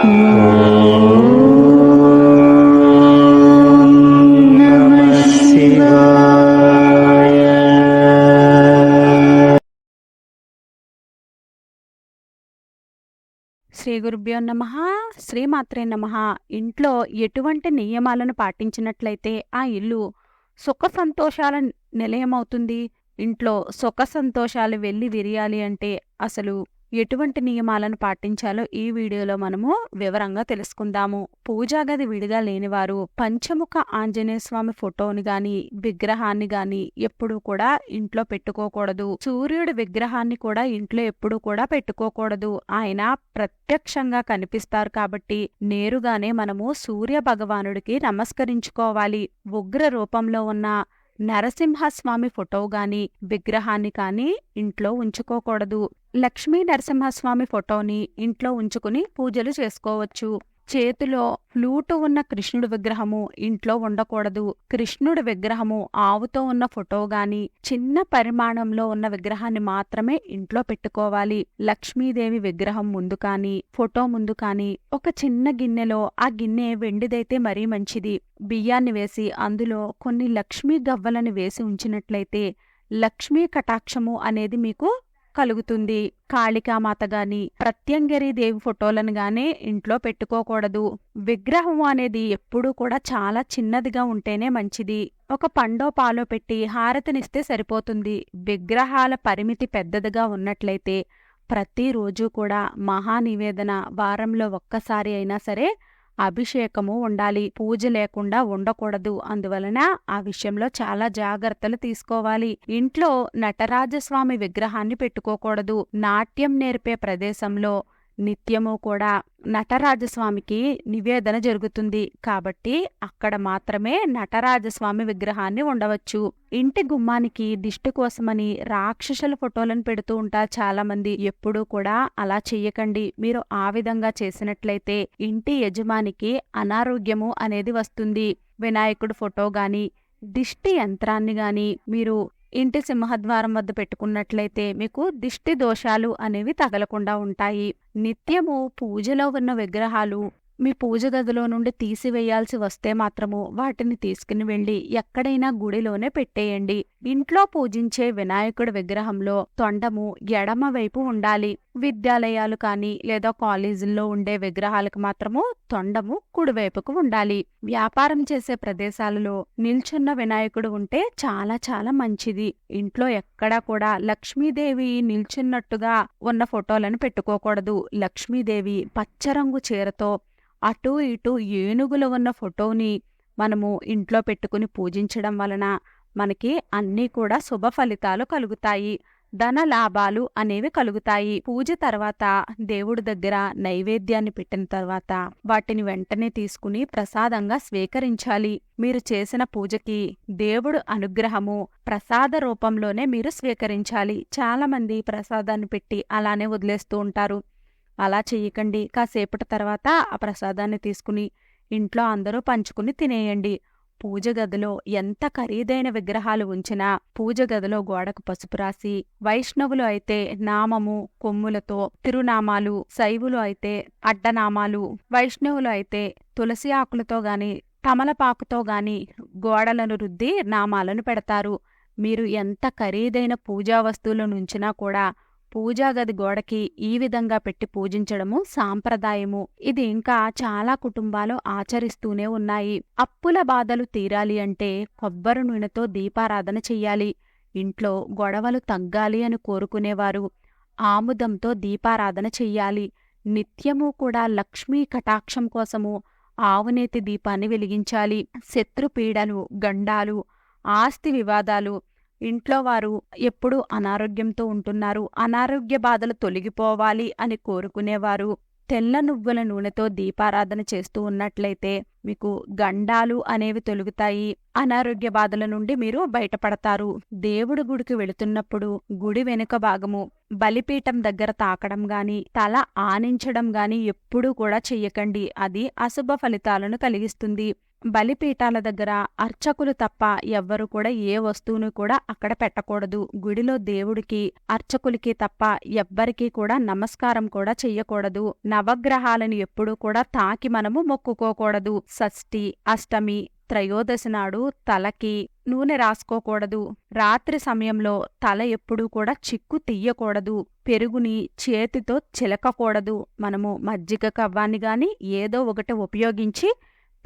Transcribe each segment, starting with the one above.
శ్రీ గురుభ్యో నమ శ్రీమాత్రే నమ. ఇంట్లో ఎటువంటి నియమాలను పాటించినట్లయితే ఆ ఇల్లు సుఖ సంతోషాల నిలయమవుతుంది. ఇంట్లో సుఖ సంతోషాలు వెళ్ళి విరియాలి అంటే అసలు ఎటువంటి నియమాలను పాటించాలో ఈ వీడియోలో మనము వివరంగా తెలుసుకుందాము. పూజా గది విడిగా లేనివారు పంచముఖ ఆంజనేయ స్వామి ఫోటోని గాని విగ్రహాన్ని గాని ఎప్పుడూ కూడా ఇంట్లో పెట్టుకోకూడదు. సూర్యుడి విగ్రహాన్ని కూడా ఇంట్లో ఎప్పుడూ కూడా పెట్టుకోకూడదు. ఆయన ప్రత్యక్షంగా కనిపిస్తారు కాబట్టి నేరుగానే మనము సూర్య భగవానుడికి నమస్కరించుకోవాలి. ఉగ్ర రూపంలో ఉన్న నరసింహస్వామి ఫోటో గాని విగ్రహాన్ని కానీ ఇంట్లో ఉంచుకోకూడదు. లక్ష్మీ నరసింహస్వామి ఫోటోని ఇంట్లో ఉంచుకుని పూజలు చేసుకోవచ్చు. చేతిలో ఫ్లూటు ఉన్న కృష్ణుడి విగ్రహము ఇంట్లో ఉండకూడదు. కృష్ణుడి విగ్రహము ఆవుతో ఉన్న ఫోటో గాని చిన్న పరిమాణంలో ఉన్న విగ్రహాన్ని మాత్రమే ఇంట్లో పెట్టుకోవాలి. లక్ష్మీదేవి విగ్రహం ముందు కానీ ఫోటో ముందు కానీ ఒక చిన్న గిన్నెలో ఆ గిన్నె వెండిదైతే మరీ మంచిది. బియ్యాన్ని వేసి అందులో కొన్ని లక్ష్మీ గవ్వలను వేసి ఉంచినట్లయితే లక్ష్మీ కటాక్షము అనేది మీకు కలుగుతుంది. కాళికామాత గాని ప్రత్యంగరి దేవి ఫోటోలను గాని ఇంట్లో పెట్టుకోకూడదు. విగ్రహం అనేది ఎప్పుడూ కూడా చాలా చిన్నదిగా ఉంటేనే మంచిది. ఒక పండో పాలో పెట్టి హారతినిస్తే సరిపోతుంది. విగ్రహాల పరిమితి పెద్దదిగా ఉన్నట్లయితే ప్రతిరోజు కూడా మహానివేదన వారంలో ఒక్కసారి అయినా సరే అభిషేకము ఉండాలి పూజ లేకుండా ఉండకూడదు. అందువలన ఆ విషయంలో చాలా జాగ్రత్తలు తీసుకోవాలి. ఇంట్లో నటరాజస్వామి విగ్రహాన్ని పెట్టుకోకూడదు. నాట్యం నేర్పే ప్రదేశంలో నిత్యము కూడా నటరాజస్వామికి నివేదన జరుగుతుంది. కాబట్టి అక్కడ మాత్రమే నటరాజస్వామి విగ్రహాన్ని ఉండవచ్చు. ఇంటి గుమ్మానికి దిష్టి కోసమని రాక్షసుల ఫోటోలను పెడుతూ ఉంటారు చాలా మంది ఎప్పుడూ కూడా అలా చెయ్యకండి. మీరు ఆ విధంగా చేసినట్లయితే ఇంటి యజమానికి అనారోగ్యము అనేది వస్తుంది. వినాయకుడు ఫోటో గాని దిష్టి యంత్రాన్ని గాని మీరు ఇంటి సింహద్వారం వద్ద పెట్టుకున్నట్లయితే మీకు దిష్టి దోషాలు అనేవి తగలకుండా ఉంటాయి. నిత్యము పూజలో ఉన్న విగ్రహాలు మీ పూజ గదిలో నుండి తీసివేయాల్సి వస్తే మాత్రము వాటిని తీసుకుని వెళ్ళి ఎక్కడైనా గుడిలోనే పెట్టేయండి. ఇంట్లో పూజించే వినాయకుడి విగ్రహంలో తొండము ఎడమ వైపు ఉండాలి. విద్యాలయాలు కానీ లేదా కాలేజీల్లో ఉండే విగ్రహాలకు మాత్రము తొండము కుడివైపుకు ఉండాలి. వ్యాపారం చేసే ప్రదేశాలలో నిల్చున్న వినాయకుడు ఉంటే చాలా చాలా మంచిది. ఇంట్లో ఎక్కడా కూడా లక్ష్మీదేవి నిల్చున్నట్టుగా ఉన్న ఫోటోలను పెట్టుకోకూడదు. లక్ష్మీదేవి పచ్చరంగు చీరతో అటు ఇటు ఏనుగులు ఉన్న ఫోటోని మనము ఇంట్లో పెట్టుకుని పూజించడం వలన మనకి అన్నీ కూడా శుభ ఫలితాలు కలుగుతాయి. ధన లాభాలు అనేవి కలుగుతాయి. పూజ తర్వాత దేవుడి దగ్గర నైవేద్యాన్ని పెట్టిన తర్వాత వాటిని వెంటనే తీసుకుని ప్రసాదంగా స్వీకరించాలి. మీరు చేసిన పూజకి దేవుడు అనుగ్రహము ప్రసాద రూపంలోనే మీరు స్వీకరించాలి. చాలా మంది ప్రసాదాన్ని పెట్టి అలానే వదిలేస్తూ ఉంటారు. అలా చెయ్యకండి. కాసేపటి తర్వాత ఆ ప్రసాదాన్ని తీసుకుని ఇంట్లో అందరూ పంచుకుని తినేయండి. పూజ గదిలో ఎంత ఖరీదైన విగ్రహాలు ఉంచినా పూజ గదిలో గోడకు పసుపు రాసి వైష్ణవులు అయితే నామము కొమ్ములతో తిరునామాలు శైవులు అయితే అడ్డనామాలు వైష్ణవులు అయితే తులసి ఆకులతో గాని తమలపాకుతో గాని గోడలను రుద్ది నామాలను పెడతారు. మీరు ఎంత ఖరీదైన పూజా వస్తువులను ఉంచినా కూడా పూజాగది గోడకి ఈ విధంగా పెట్టి పూజించడము సాంప్రదాయము. ఇది ఇంకా చాలా కుటుంబాలు ఆచరిస్తూనే ఉన్నాయి. అప్పుల బాధలు తీరాలి అంటే కొబ్బరి నూనెతో దీపారాధన చెయ్యాలి. ఇంట్లో గొడవలు తగ్గాలి అని కోరుకునేవారు. ఆముదంతో దీపారాధన చెయ్యాలి. నిత్యము కూడా లక్ష్మీ కటాక్షం కోసము ఆవునేతి దీపాన్ని వెలిగించాలి. శత్రుపీడలు గండాలు ఆస్తి వివాదాలు ఇంట్లో వారు ఎప్పుడూ అనారోగ్యంతో ఉంటున్నారు. అనారోగ్య బాధలు తొలగిపోవాలి అని కోరుకునేవారు. తెల్ల నువ్వుల నూనెతో దీపారాధన చేస్తూ ఉన్నట్లయితే మీకు గండాలు అనేవి తొలుగుతాయి. అనారోగ్య బాధల నుండి మీరు బయటపడతారు. దేవుడి గుడికి వెళుతున్నప్పుడు గుడి వెనుక భాగము బలిపీఠం దగ్గర తాకడం గాని తల ఆనించడం గాని ఎప్పుడూ కూడా చెయ్యకండి. అది అశుభ ఫలితాలను కలిగిస్తుంది. బలిపీఠాల దగ్గర అర్చకులు తప్ప ఎవ్వరు కూడా ఏ వస్తువును కూడా అక్కడ పెట్టకూడదు. గుడిలో దేవుడికి అర్చకులకి తప్ప ఎవ్వరికీ కూడా నమస్కారం కూడా చెయ్యకూడదు. నవగ్రహాలను ఎప్పుడూ కూడా తాకి మనము మొక్కుకోకూడదు. షష్ఠి అష్టమి త్రయోదశి నాడు తలకి నూనె రాసుకోకూడదు. రాత్రి సమయంలో తల ఎప్పుడూ కూడా చిక్కు తీయకూడదు పెరుగుని చేతితో చిలకకూడదు. మనము మజ్జిగ కవ్వాన్ని గాని ఏదో ఒకటి ఉపయోగించి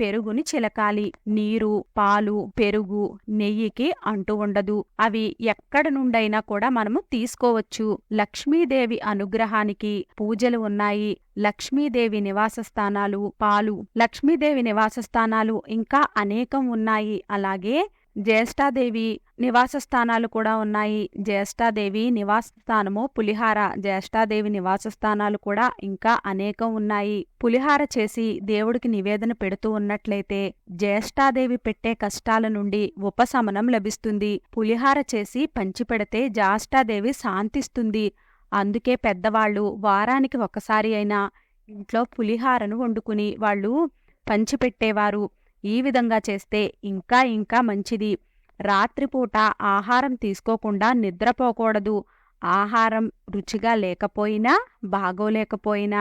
పెరుగుని చిలకాలి. నీరు పాలు పెరుగు నెయ్యికి అంటూ ఉండదు. అవి ఎక్కడ నుండైనా కూడా మనము తీసుకోవచ్చు. లక్ష్మీదేవి అనుగ్రహానికి పూజలు ఉన్నాయి. లక్ష్మీదేవి నివాస స్థానాలు పాలు లక్ష్మీదేవి నివాస స్థానాలు ఇంకా అనేకం ఉన్నాయి. అలాగే జ్యేష్ఠాదేవి నివాస స్థానాలు కూడా ఉన్నాయి. జ్యేష్ఠాదేవి నివాస స్థానము పులిహార జ్యేష్ఠాదేవి నివాస స్థానాలు కూడా ఇంకా అనేకం ఉన్నాయి. పులిహార చేసి దేవుడికి నివేదన పెడుతూ ఉన్నట్లయితే జ్యేష్ఠాదేవి పెట్టే కష్టాల నుండి ఉపశమనం లభిస్తుంది. పులిహార చేసి పంచిపెడితే జ్యేష్ఠాదేవి శాంతిస్తుంది. అందుకే పెద్దవాళ్ళు వారానికి ఒకసారి అయినా ఇంట్లో పులిహారను వండుకుని వాళ్ళు పంచిపెట్టేవారు. ఈ విధంగా చేస్తే ఇంకా ఇంకా మంచిది. రాత్రిపూట ఆహారం తీసుకోకుండా నిద్రపోకూడదు. ఆహారం రుచిగా లేకపోయినా బాగోలేకపోయినా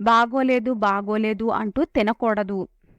బాగోలేదు బాగోలేదు అంటూ తినకూడదు.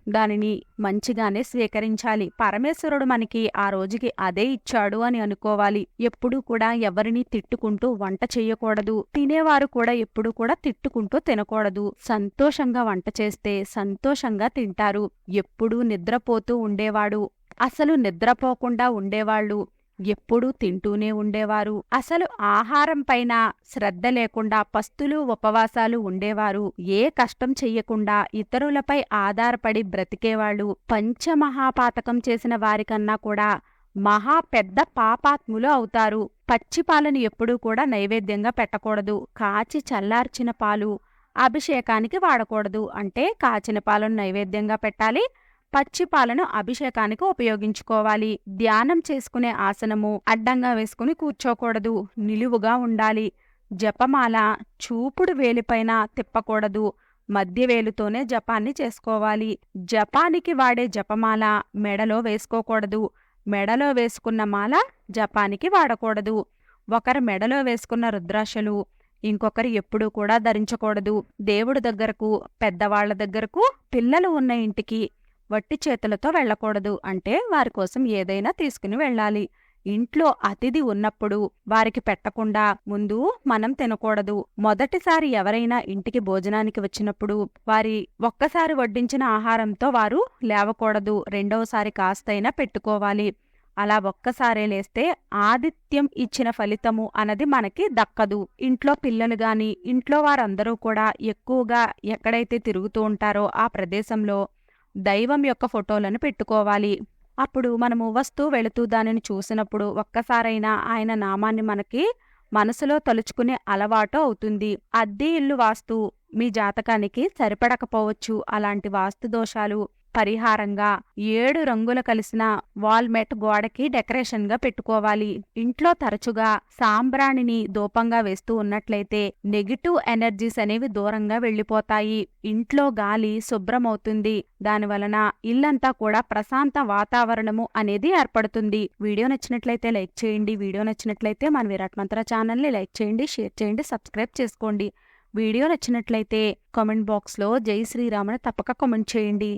దానిని మంచిగానే స్వీకరించాలి. పరమేశ్వరుడు మనకి ఆ రోజుకి అదే ఇచ్చాడు అని అనుకోవాలి. ఎప్పుడూ కూడా ఎవరిని తిట్టుకుంటూ వంట చేయకూడదు. తినేవారు కూడా ఎప్పుడూ కూడా తిట్టుకుంటూ తినకూడదు. సంతోషంగా వంట చేస్తే సంతోషంగా తింటారు. ఎప్పుడూ నిద్రపోతూ ఉండేవాడు. అసలు నిద్రపోకుండా ఉండేవాళ్ళు. ఎప్పుడూ తింటూనే ఉండేవారు. అసలు ఆహారం పైన శ్రద్ధ లేకుండా పస్తులు ఉపవాసాలు ఉండేవారు. ఏ కష్టం చెయ్యకుండా ఇతరులపై ఆధారపడి బ్రతికేవాళ్ళు. పంచమహాపాతకం చేసిన వారికన్నా కూడా మహా పెద్ద పాపాత్ములు అవుతారు. పచ్చిపాలను ఎప్పుడూ కూడా నైవేద్యంగా పెట్టకూడదు. కాచి చల్లార్చిన పాలు అభిషేకానికి వాడకూడదు. అంటే కాచిన పాలను నైవేద్యంగా పెట్టాలి. పచ్చిపాలను అభిషేకానికి ఉపయోగించుకోవాలి. ధ్యానం చేసుకునే ఆసనము అడ్డంగా వేసుకుని కూర్చోకూడదు. నిలువుగా ఉండాలి. జపమాల చూపుడు వేలిపైన తిప్పకూడదు. మధ్య వేలుతోనే జపాన్ని చేసుకోవాలి. జపానికి వాడే జపమాల మెడలో వేసుకోకూడదు. మెడలో వేసుకున్న మాల జపానికి వాడకూడదు. ఒకరు మెడలో వేసుకున్న రుద్రాక్షలు ఇంకొకరు ఎప్పుడూ కూడా ధరించకూడదు. దేవుడి దగ్గరకు పెద్దవాళ్ళ దగ్గరకు పిల్లలు ఉన్న ఇంటికి వట్టి చేతులతో వెళ్ళకూడదు. అంటే వారి కోసం ఏదైనా తీసుకుని వెళ్ళాలి. ఇంట్లో అతిథి ఉన్నప్పుడు వారికి పెట్టకుండా ముందు మనం తినకూడదు. మొదటిసారి ఎవరైనా ఇంటికి భోజనానికి వచ్చినప్పుడు వారి ఒక్కసారి వడ్డించిన ఆహారంతో వారు లేవకూడదు. రెండవసారి కాస్తైనా పెట్టుకోవాలి. అలా ఒక్కసారే లేస్తే ఆదిత్యం ఇచ్చిన ఫలితము అన్నది మనకి దక్కదు. ఇంట్లో పిల్లలు గాని ఇంట్లో వారందరూ కూడా ఎక్కువగా ఎక్కడైతే తిరుగుతూ ఉంటారో ఆ ప్రదేశంలో దైవం యొక్క ఫోటోలను పెట్టుకోవాలి. అప్పుడు మనము వస్తూ వెళుతూ దానిని చూసినప్పుడు ఒక్కసారైనా ఆయన నామాన్ని మనకి మనసులో తలుచుకునే అలవాటు అవుతుంది. అద్దె ఇల్లు వాస్తు మీ జాతకానికి సరిపడకపోవచ్చు. అలాంటి వాస్తు దోషాలు పరిహారంగా ఏడు రంగుల కలిసిన వాల్మెట్ గోడకి డెకరేషన్గా పెట్టుకోవాలి. ఇంట్లో తరచుగా సాంబ్రాణిని దూపంగా వేస్తూ ఉన్నట్లయితే నెగిటివ్ ఎనర్జీస్ అనేవి దూరంగా వెళ్ళిపోతాయి ఇంట్లో గాలి శుభ్రమవుతుంది. దానివలన ఇల్లంతా కూడా ప్రశాంత వాతావరణము అనేది ఏర్పడుతుంది. వీడియో నచ్చినట్లయితే లైక్ చేయండి. వీడియో నచ్చినట్లయితే మన విరాట్ మంత్ర ఛానల్ని లైక్ చేయండి షేర్ చేయండి సబ్స్క్రైబ్ చేసుకోండి. వీడియో నచ్చినట్లయితే కామెంట్ బాక్స్లో జై శ్రీరామని తప్పక కామెంట్ చేయండి.